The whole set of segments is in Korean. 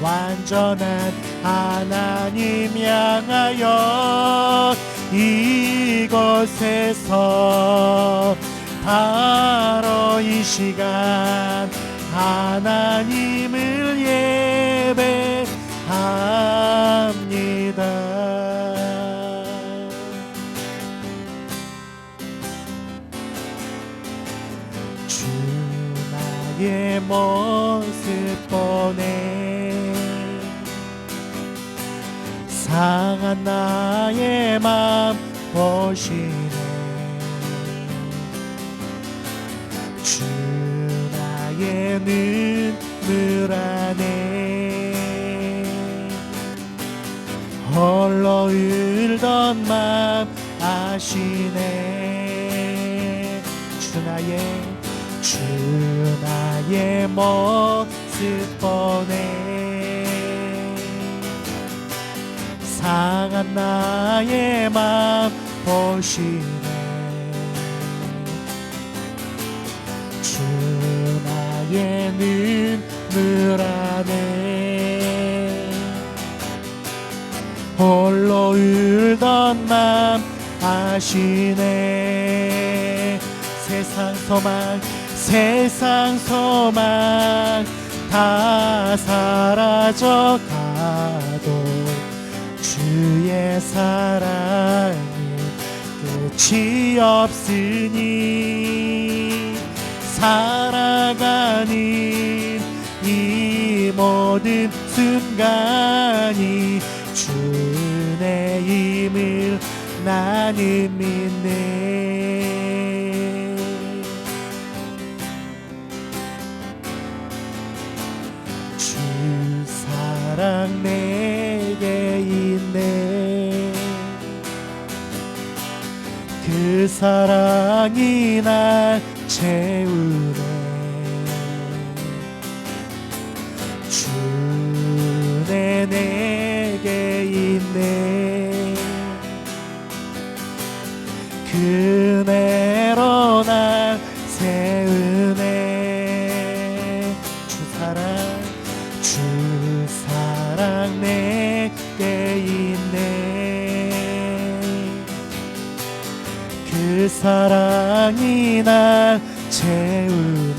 완전한 하나님 향하여 이곳에서 바로 이 시간 하나님을 예배합니다. 주 나의 모습 보내 상한 나의 맘 보시네. 주 나의 눈물 안에 홀로 울던 맘 아시네. 주 나의 주 나의 모 나의 맘 보시네. 주 나의 눈물 안에 홀로 울던 맘 아시네. 세상 소망 세상 소망 다 사라져 가도 주의 사랑은 끝이 없으니 살아가는 이 모든 순간이 주의 힘을 나는 믿네. 주 사랑 내 그 사랑이 날 채우네 사랑이 날 채우네.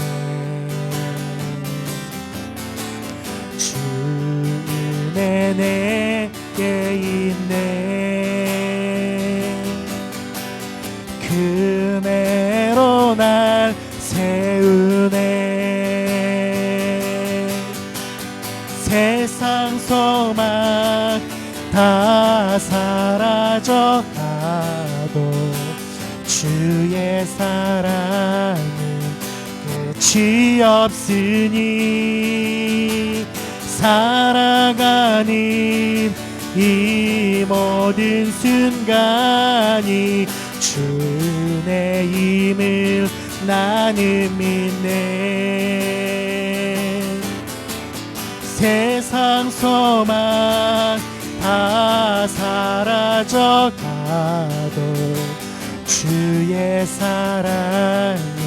주 은혜 내게 있네. 그네로 날 끝이 없으니 살아가는 이 모든 순간이 주의 힘을 나는 믿네. 세상 소망 다 사라져가도 주의 사랑은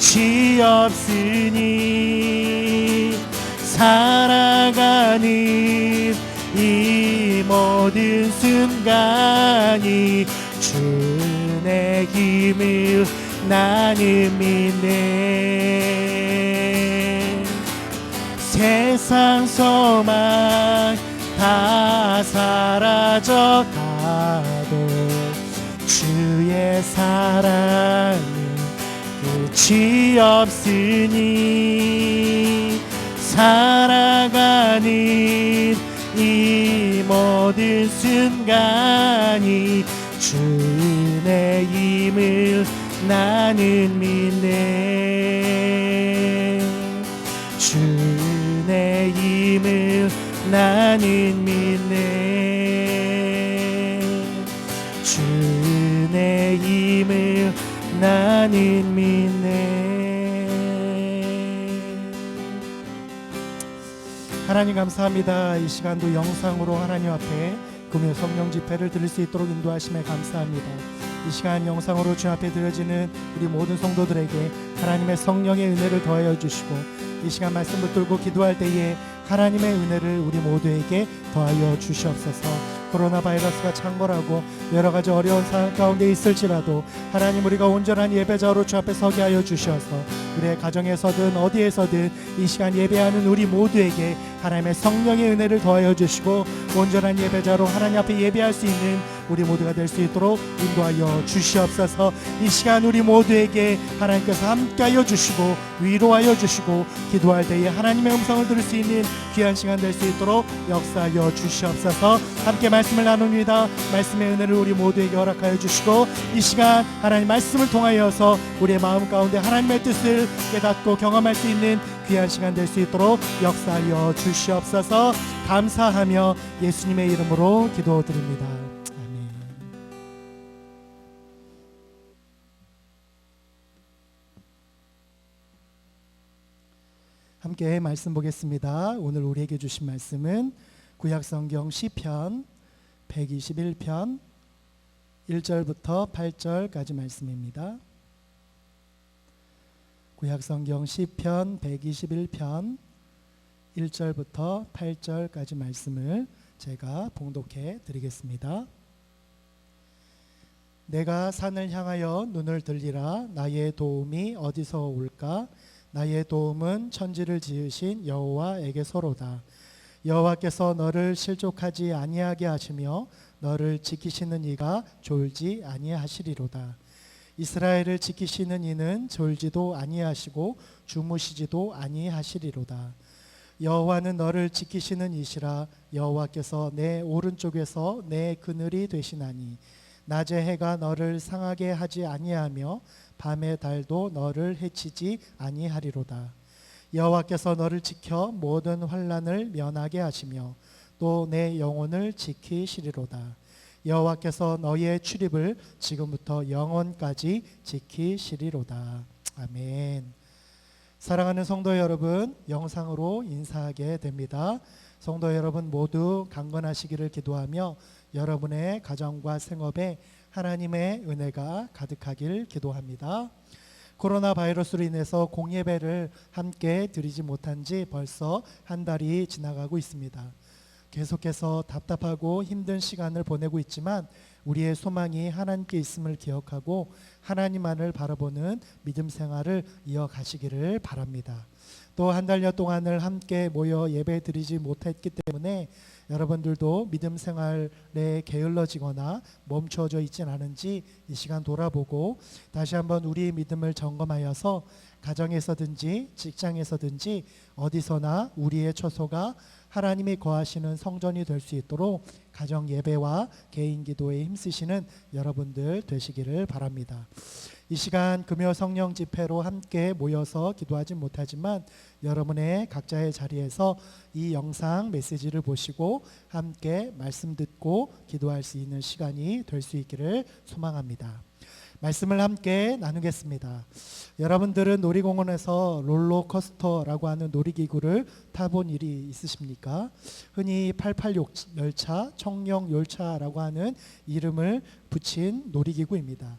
끝이 없으니 살아가는 이 모든 순간이 주의 힘을 나는 믿네. 세상 소망 다 사라져가도 주의 사랑은 끝이 없으니 살아가는 이 모든 순간이 주의 힘을 나는 믿네. 주의 힘을 나는 믿네. 주의 힘을 나는 믿네 하나님 감사합니다 이 시간도 영상으로 하나님 앞에 금요 성령 집회를 드릴 수 있도록 인도하심에 감사합니다 이 시간 영상으로 주 앞에 드려지는 우리 모든 성도들에게 하나님의 성령의 은혜를 더하여 주시고 이 시간 말씀 붙들고 기도할 때에 하나님의 은혜를 우리 모두에게 더하여 주시옵소서. 코로나 바이러스가 창궐하고 여러 가지 어려운 상황 가운데 있을지라도 하나님 우리가 온전한 예배자로 주 앞에 서게 하여 주셔서 우리의 가정에서든 어디에서든 이 시간 예배하는 우리 모두에게 하나님의 성령의 은혜를 더하여 주시고 온전한 예배자로 하나님 앞에 예배할 수 있는 우리 모두가 될 수 있도록 인도하여 주시옵소서. 이 시간 우리 모두에게 하나님께서 함께하여 주시고 위로하여 주시고 기도할 때에 하나님의 음성을 들을 수 있는 귀한 시간 될 수 있도록 역사하여 주시옵소서. 함께 말씀을 나눕니다. 말씀의 은혜를 우리 모두에게 허락하여 주시고 이 시간 하나님 말씀을 통하여서 우리의 마음 가운데 하나님의 뜻을 깨닫고 경험할 수 있는 귀한 시간 될 수 있도록 역사하여 주시옵소서. 감사하며 예수님의 이름으로 기도드립니다. 함께 말씀 보겠습니다. 오늘 우리에게 주신 말씀은 구약 성경 시편 121편 1절부터 8절까지 말씀입니다. 구약 성경 시편 121편 1절부터 8절까지 말씀을 제가 봉독해 드리겠습니다. 내가 산을 향하여 눈을 들리라. 나의 도움이 어디서 올까? 나의 도움은 천지를 지으신 여호와에게서로다. 여호와께서 너를 실족하지 아니하게 하시며 너를 지키시는 이가 졸지 아니하시리로다 이스라엘을 지키시는 이는 졸지도 아니하시고 주무시지도 아니하시리로다. 여호와는 너를 지키시는 이시라. 여호와께서 내 오른쪽에서 내 그늘이 되시나니 낮에 해가 너를 상하게 하지 아니하며 밤의 달도 너를 해치지 아니하리로다. 여호와께서 너를 지켜 모든 환란을 면하게 하시며 또 내 영혼을 지키시리로다 여호와께서 너희의 출입을 지금부터 영원까지 지키시리로다 아멘 사랑하는 성도 여러분 영상으로 인사하게 됩니다 성도 여러분 모두 강건하시기를 기도하며 여러분의 가정과 생업에 하나님의 은혜가 가득하길 기도합니다. 코로나 바이러스로 인해서 공예배를 함께 드리지 못한 지 벌써 한 달이 지나가고 있습니다. 계속해서 답답하고 힘든 시간을 보내고 있지만 우리의 소망이 하나님께 있음을 기억하고 하나님만을 바라보는 믿음 생활을 이어가시기를 바랍니다. 또 한 달여 동안을 함께 모여 예배 드리지 못했기 때문에 여러분들도 믿음 생활에 게을러지거나 멈춰져 있진 않은지 이 시간 돌아보고 다시 한번 우리의 믿음을 점검하여서 가정에서든지 직장에서든지 어디서나 우리의 처소가 하나님이 거하시는 성전이 될 수 있도록 가정 예배와 개인 기도에 힘쓰시는 여러분들 되시기를 바랍니다. 이 시간 금요 성령 집회로 함께 모여서 기도하지 못하지만 여러분의 각자의 자리에서 이 영상 메시지를 보시고 함께 말씀 듣고 기도할 수 있는 시간이 될 수 있기를 소망합니다. 말씀을 함께 나누겠습니다. 여러분들은 놀이공원에서 롤러코스터라고 하는 놀이기구를 타본 일이 있으십니까? 흔히 88 열차, 청룡 열차라고 하는 이름을 붙인 놀이기구입니다.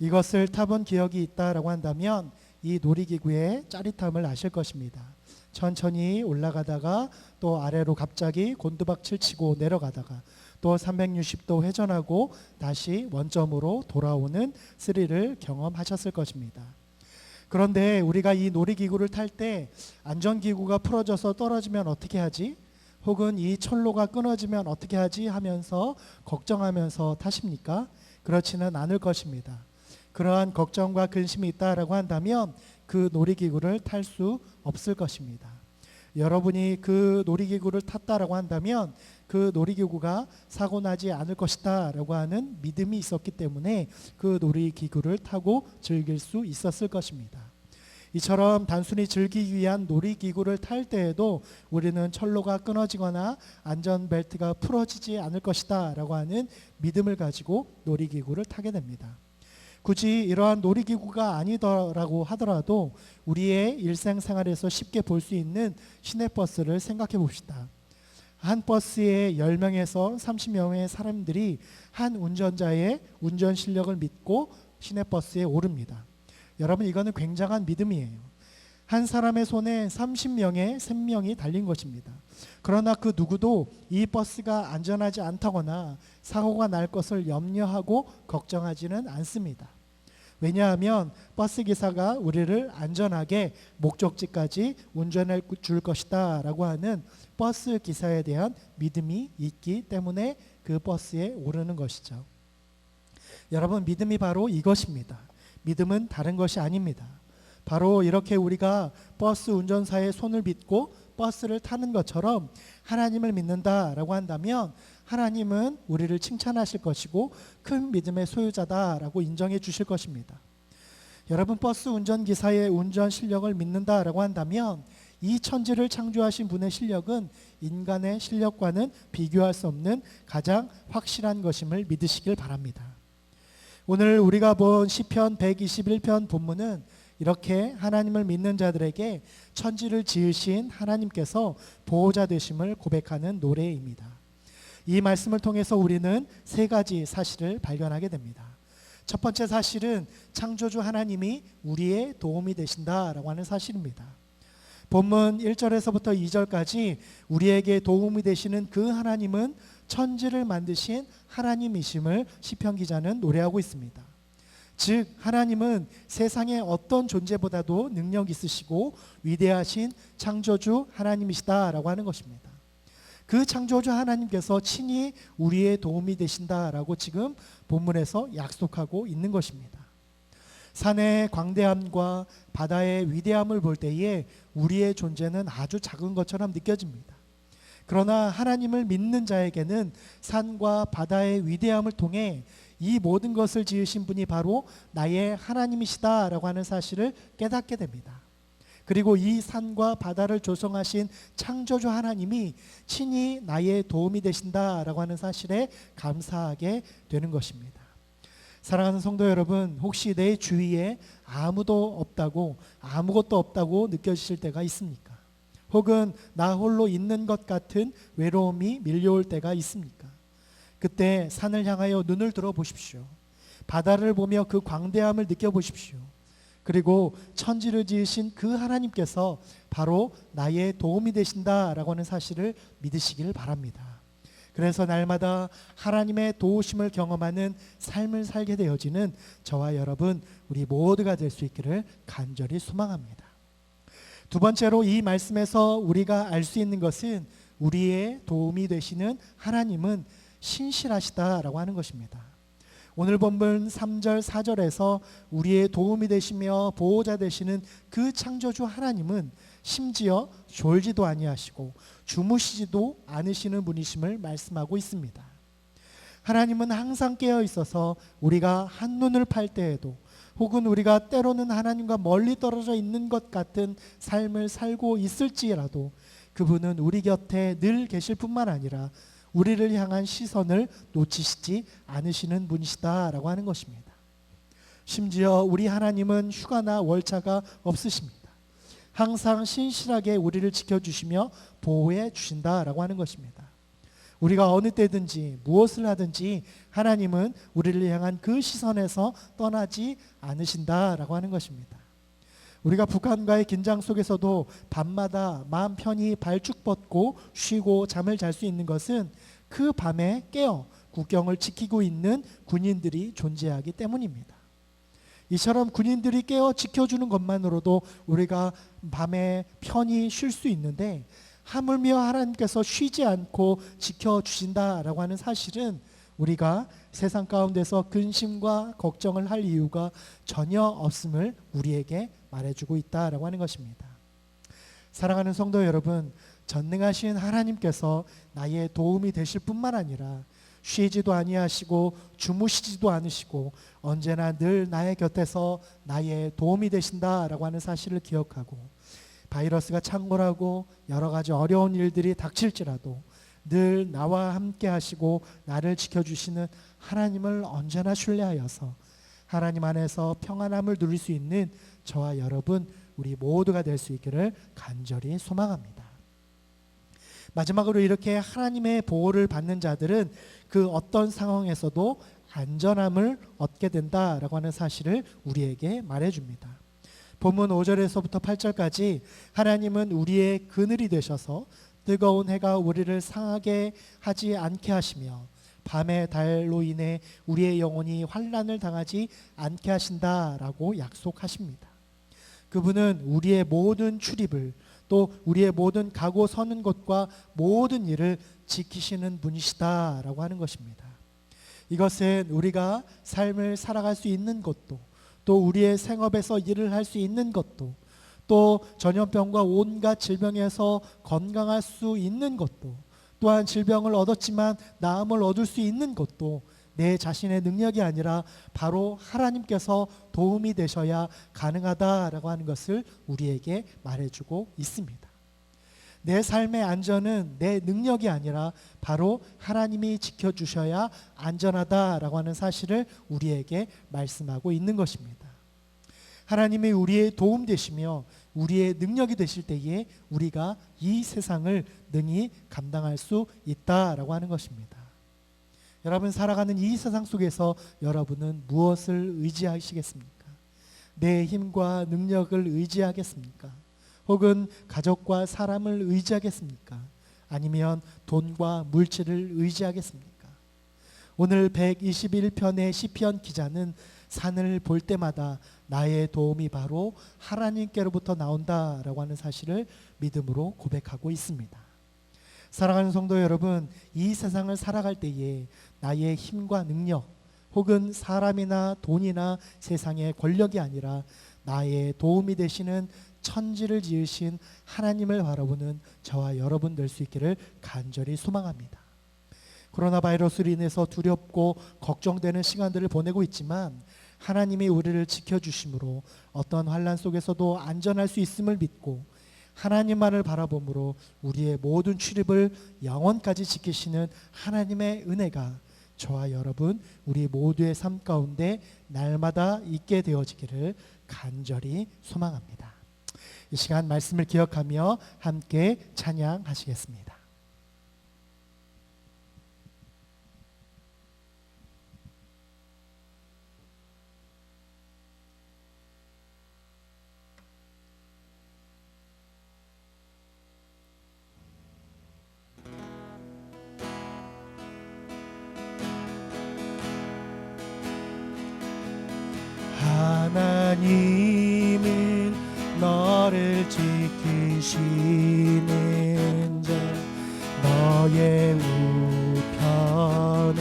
이것을 타본 기억이 있다라고 한다면 이 놀이기구의 짜릿함을 아실 것입니다. 천천히 올라가다가 또 아래로 갑자기 곤두박질 치고 내려가다가 또 360도 회전하고 다시 원점으로 돌아오는 스릴을 경험하셨을 것입니다. 그런데 우리가 이 놀이기구를 탈 때 안전기구가 풀어져서 떨어지면 어떻게 하지? 혹은 이 철로가 끊어지면 어떻게 하지? 하면서 걱정하면서 타십니까? 그렇지는 않을 것입니다. 그러한 걱정과 근심이 있다라고 한다면 그 놀이기구를 탈 수 없을 것입니다. 여러분이 그 놀이기구를 탔다라고 한다면 그 놀이기구가 사고 나지 않을 것이다라고 하는 믿음이 있었기 때문에 그 놀이기구를 타고 즐길 수 있었을 것입니다. 이처럼 단순히 즐기기 위한 놀이기구를 탈 때에도 우리는 철로가 끊어지거나 안전벨트가 풀어지지 않을 것이다 라고 하는 믿음을 가지고 놀이기구를 타게 됩니다. 굳이 이러한 놀이기구가 아니더라고 하더라도 우리의 일상생활에서 쉽게 볼 수 있는 시내버스를 생각해 봅시다. 한 버스에 10명에서 30명의 사람들이 한 운전자의 운전 실력을 믿고 시내버스에 오릅니다. 여러분 이거는 굉장한 믿음이에요. 한 사람의 손에 30명의 생명이 달린 것입니다. 그러나 그 누구도 이 버스가 안전하지 않다거나 사고가 날 것을 염려하고 걱정하지는 않습니다. 왜냐하면 버스 기사가 우리를 안전하게 목적지까지 운전해 줄 것이다라고 하는 버스 기사에 대한 믿음이 있기 때문에 그 버스에 오르는 것이죠. 여러분 믿음이 바로 이것입니다. 믿음은 다른 것이 아닙니다. 바로 이렇게 우리가 버스 운전사의 손을 믿고 버스를 타는 것처럼 하나님을 믿는다라고 한다면 하나님은 우리를 칭찬하실 것이고 큰 믿음의 소유자다라고 인정해 주실 것입니다. 여러분 버스 운전기사의 운전 실력을 믿는다라고 한다면 이 천지를 창조하신 분의 실력은 인간의 실력과는 비교할 수 없는 가장 확실한 것임을 믿으시길 바랍니다. 오늘 우리가 본 시편 121편 본문은 이렇게 하나님을 믿는 자들에게 천지를 지으신 하나님께서 보호자 되심을 고백하는 노래입니다. 이 말씀을 통해서 우리는 세 가지 사실을 발견하게 됩니다. 첫 번째 사실은 창조주 하나님이 우리의 도움이 되신다라고 하는 사실입니다. 본문 1절에서부터 2절까지 우리에게 도움이 되시는 그 하나님은 천지를 만드신 하나님이심을 시편 기자는 노래하고 있습니다. 즉 하나님은 세상의 어떤 존재보다도 능력 있으시고 위대하신 창조주 하나님이시다라고 하는 것입니다. 그 창조주 하나님께서 친히 우리의 도움이 되신다라고 지금 본문에서 약속하고 있는 것입니다. 산의 광대함과 바다의 위대함을 볼 때에 우리의 존재는 아주 작은 것처럼 느껴집니다. 그러나 하나님을 믿는 자에게는 산과 바다의 위대함을 통해 이 모든 것을 지으신 분이 바로 나의 하나님이시다라고 하는 사실을 깨닫게 됩니다. 그리고 이 산과 바다를 조성하신 창조주 하나님이 친히 나의 도움이 되신다라고 하는 사실에 감사하게 되는 것입니다. 사랑하는 성도 여러분, 혹시 내 주위에 아무도 없다고 아무것도 없다고 느껴지실 때가 있습니까? 혹은 나 홀로 있는 것 같은 외로움이 밀려올 때가 있습니까? 그때 산을 향하여 눈을 들어 보십시오. 바다를 보며 그 광대함을 느껴 보십시오. 그리고 천지를 지으신 그 하나님께서 바로 나의 도움이 되신다라고 하는 사실을 믿으시길 바랍니다. 그래서 날마다 하나님의 도우심을 경험하는 삶을 살게 되어지는 저와 여러분 우리 모두가 될 수 있기를 간절히 소망합니다. 두 번째로 이 말씀에서 우리가 알 수 있는 것은 우리의 도움이 되시는 하나님은 신실하시다라고 하는 것입니다. 오늘 본문 3절 4절에서 우리의 도움이 되시며 보호자 되시는 그 창조주 하나님은 심지어 졸지도 아니하시고 주무시지도 않으시는 분이심을 말씀하고 있습니다. 하나님은 항상 깨어 있어서 우리가 한눈을 팔 때에도 혹은 우리가 때로는 하나님과 멀리 떨어져 있는 것 같은 삶을 살고 있을지라도 그분은 우리 곁에 늘 계실 뿐만 아니라 우리를 향한 시선을 놓치시지 않으시는 분이시다라고 하는 것입니다. 심지어 우리 하나님은 휴가나 월차가 없으십니다. 항상 신실하게 우리를 지켜주시며 보호해 주신다라고 하는 것입니다. 우리가 어느 때든지 무엇을 하든지 하나님은 우리를 향한 그 시선에서 떠나지 않으신다라고 하는 것입니다. 우리가 북한과의 긴장 속에서도 밤마다 마음 편히 발쭉 뻗고 쉬고 잠을 잘 수 있는 것은 그 밤에 깨어 국경을 지키고 있는 군인들이 존재하기 때문입니다. 이처럼 군인들이 깨어 지켜주는 것만으로도 우리가 밤에 편히 쉴 수 있는데 하물며 하나님께서 쉬지 않고 지켜주신다라고 하는 사실은 우리가 세상 가운데서 근심과 걱정을 할 이유가 전혀 없음을 우리에게 말해주고 있다라고 하는 것입니다. 사랑하는 성도 여러분, 전능하신 하나님께서 나의 도움이 되실 뿐만 아니라 쉬지도 아니하시고 주무시지도 않으시고 언제나 늘 나의 곁에서 나의 도움이 되신다라고 하는 사실을 기억하고 바이러스가 창궐하고 여러 가지 어려운 일들이 닥칠지라도 늘 나와 함께 하시고 나를 지켜주시는 하나님을 언제나 신뢰하여서 하나님 안에서 평안함을 누릴 수 있는 저와 여러분 우리 모두가 될 수 있기를 간절히 소망합니다. 마지막으로 이렇게 하나님의 보호를 받는 자들은 그 어떤 상황에서도 안전함을 얻게 된다라고 하는 사실을 우리에게 말해 줍니다. 본문 5절에서부터 8절까지 하나님은 우리의 그늘이 되셔서 뜨거운 해가 우리를 상하게 하지 않게 하시며 밤의 달로 인해 우리의 영혼이 환란을 당하지 않게 하신다라고 약속하십니다. 그분은 우리의 모든 출입을 또 우리의 모든 가고 서는 것과 모든 일을 지키시는 분이시다라고 하는 것입니다. 이것은 우리가 삶을 살아갈 수 있는 것도 또 우리의 생업에서 일을 할 수 있는 것도 또 전염병과 온갖 질병에서 건강할 수 있는 것도 또한 질병을 얻었지만 나음을 얻을 수 있는 것도 내 자신의 능력이 아니라 바로 하나님께서 도움이 되셔야 가능하다라고 하는 것을 우리에게 말해주고 있습니다. 내 삶의 안전은 내 능력이 아니라 바로 하나님이 지켜주셔야 안전하다라고 하는 사실을 우리에게 말씀하고 있는 것입니다. 하나님이 우리의 도움 되시며 우리의 능력이 되실 때에 우리가 이 세상을 능히 감당할 수 있다라고 하는 것입니다. 여러분 살아가는 이 세상 속에서 여러분은 무엇을 의지하시겠습니까? 내 힘과 능력을 의지하겠습니까? 혹은 가족과 사람을 의지하겠습니까? 아니면 돈과 물질을 의지하겠습니까? 오늘 121편의 시편 기자는 산을 볼 때마다 나의 도움이 바로 하나님께로부터 나온다라고 하는 사실을 믿음으로 고백하고 있습니다. 사랑하는 성도 여러분, 이 세상을 살아갈 때에 나의 힘과 능력 혹은 사람이나 돈이나 세상의 권력이 아니라 나의 도움이 되시는 천지를 지으신 하나님을 바라보는 저와 여러분 될 수 있기를 간절히 소망합니다. 코로나 바이러스로 인해서 두렵고 걱정되는 시간들을 보내고 있지만 하나님이 우리를 지켜주심으로 어떤 환란 속에서도 안전할 수 있음을 믿고 하나님만을 바라봄으로 우리의 모든 출입을 영원까지 지키시는 하나님의 은혜가 저와 여러분 우리 모두의 삶 가운데 날마다 있게 되어지기를 간절히 소망합니다. 이 시간 말씀을 기억하며 함께 찬양하시겠습니다. 지키시는 자 너의 우편에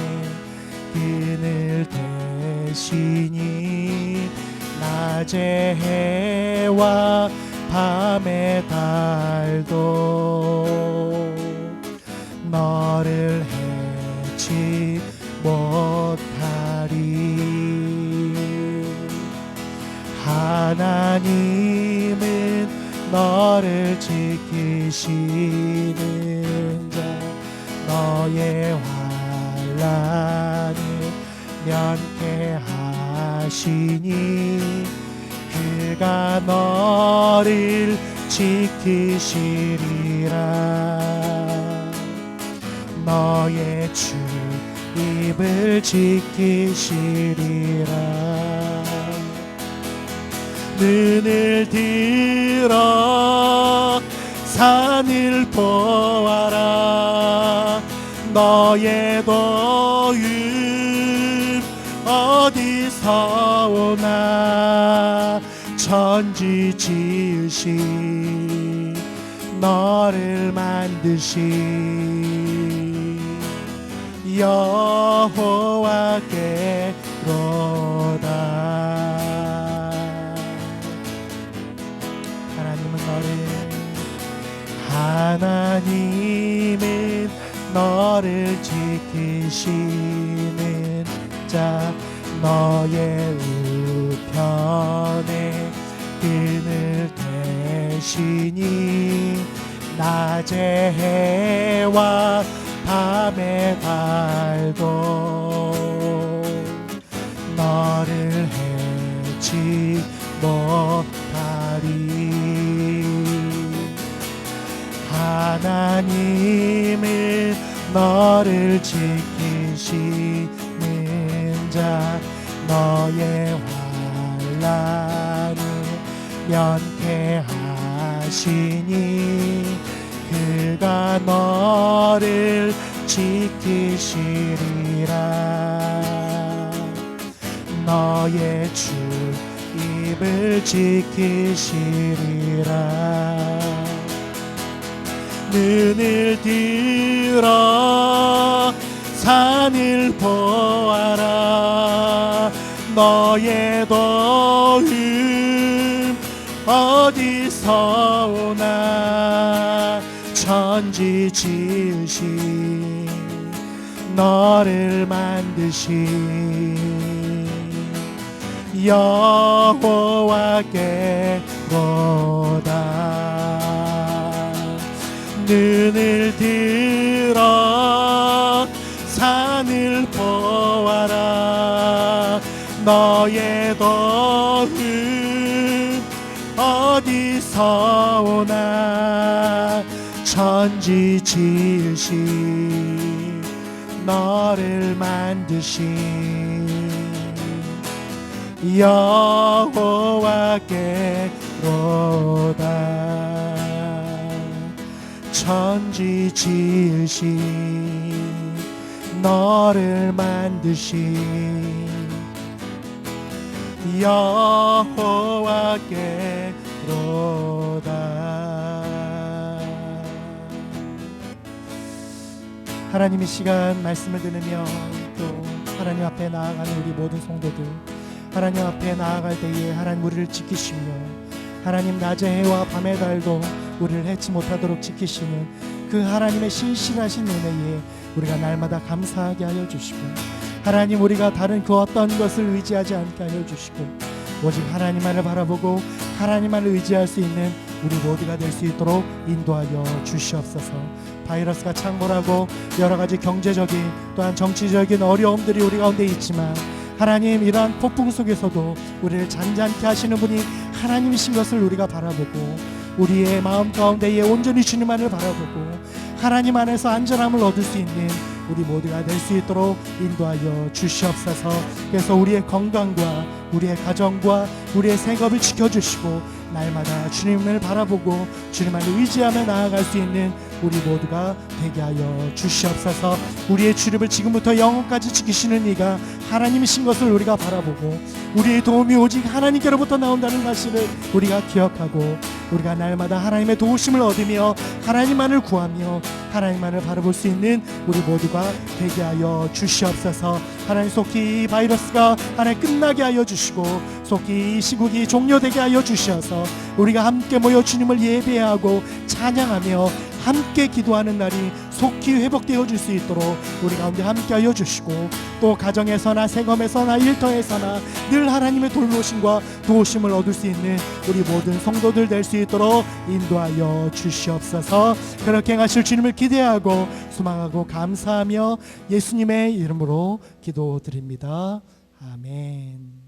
그늘 대시니 낮의 해와 밤의 달 지키시는 자 너의 환란을 면케하시니 그가 너를 지키시리라. 너의 주 입을 지키시리라. 눈을 들어 산을 보아라. 너의 도움 어디서 오나 천지 지으신 너를 만드신 여호와께로 하나님은 너를 지키시는 자 너의 우편에 끈을 대시니 낮에 해와 밤에 달도 너를 해치 못 하나님은 너를 지키시는 자 너의 환란을 면케하시니 그가 너를 지키시리라. 너의 주 입을 지키시리라 눈을 들어 산을 보아라. 너의 도움 어디서 오나 천지 지으신 너를 만드신 여호와께로다 눈을 들어 산을 보아라. 너의 도움 어디서 오나 천지 지으신 너를 만드신 여호와께로다 천지 지으신 너를 만드신 여호와께로다. 하나님의 시간 말씀을 들으며 또 하나님 앞에 나아가는 우리 모든 성도들 하나님 앞에 나아갈 때에 하나님 우리를 지키시며 하나님 낮의 해와 밤의 달도 우리를 해치 못하도록 지키시는 그 하나님의 신실하신 은혜에 우리가 날마다 감사하게 하여 주시고 하나님 우리가 다른 그 어떤 것을 의지하지 않게 하여 주시고 오직 하나님만을 바라보고 하나님만을 의지할 수 있는 우리 모두가 될 수 있도록 인도하여 주시옵소서. 바이러스가 창궐하고 여러 가지 경제적인 또한 정치적인 어려움들이 우리 가운데 있지만 하나님 이러한 폭풍 속에서도 우리를 잔잔케 하시는 분이 하나님이신 것을 우리가 바라보고 우리의 마음 가운데에 온전히 주님만을 바라보고 하나님 안에서 안전함을 얻을 수 있는 우리 모두가 될 수 있도록 인도하여 주시옵소서. 그래서 우리의 건강과 우리의 가정과 우리의 생업을 지켜주시고 날마다 주님을 바라보고 주님만을 의지하며 나아갈 수 있는 우리 모두가 되게 하여 주시옵소서. 우리의 주름을 지금부터 영원까지 지키시는 이가 하나님이신 것을 우리가 바라보고 우리의 도움이 오직 하나님께로부터 나온다는 사실을 우리가 기억하고 우리가 날마다 하나님의 도우심을 얻으며 하나님만을 구하며 하나님만을 바라볼 수 있는 우리 모두가 되게 하여 주시옵소서. 하나님 속히 이 바이러스가 하나님 끝나게 하여 주시고 속히 이 시국이 종료되게 하여 주셔서 우리가 함께 모여 주님을 예배하고 찬양하며 함께 기도하는 날이 속히 회복되어 줄 수 있도록 우리 가운데 함께하여 주시고 또 가정에서나 생업에서나 일터에서나 늘 하나님의 돌보심과 도우심을 얻을 수 있는 우리 모든 성도들 될 수 있도록 인도하여 주시옵소서. 그렇게 하실 주님을 기대하고 소망하고 감사하며 예수님의 이름으로 기도드립니다. 아멘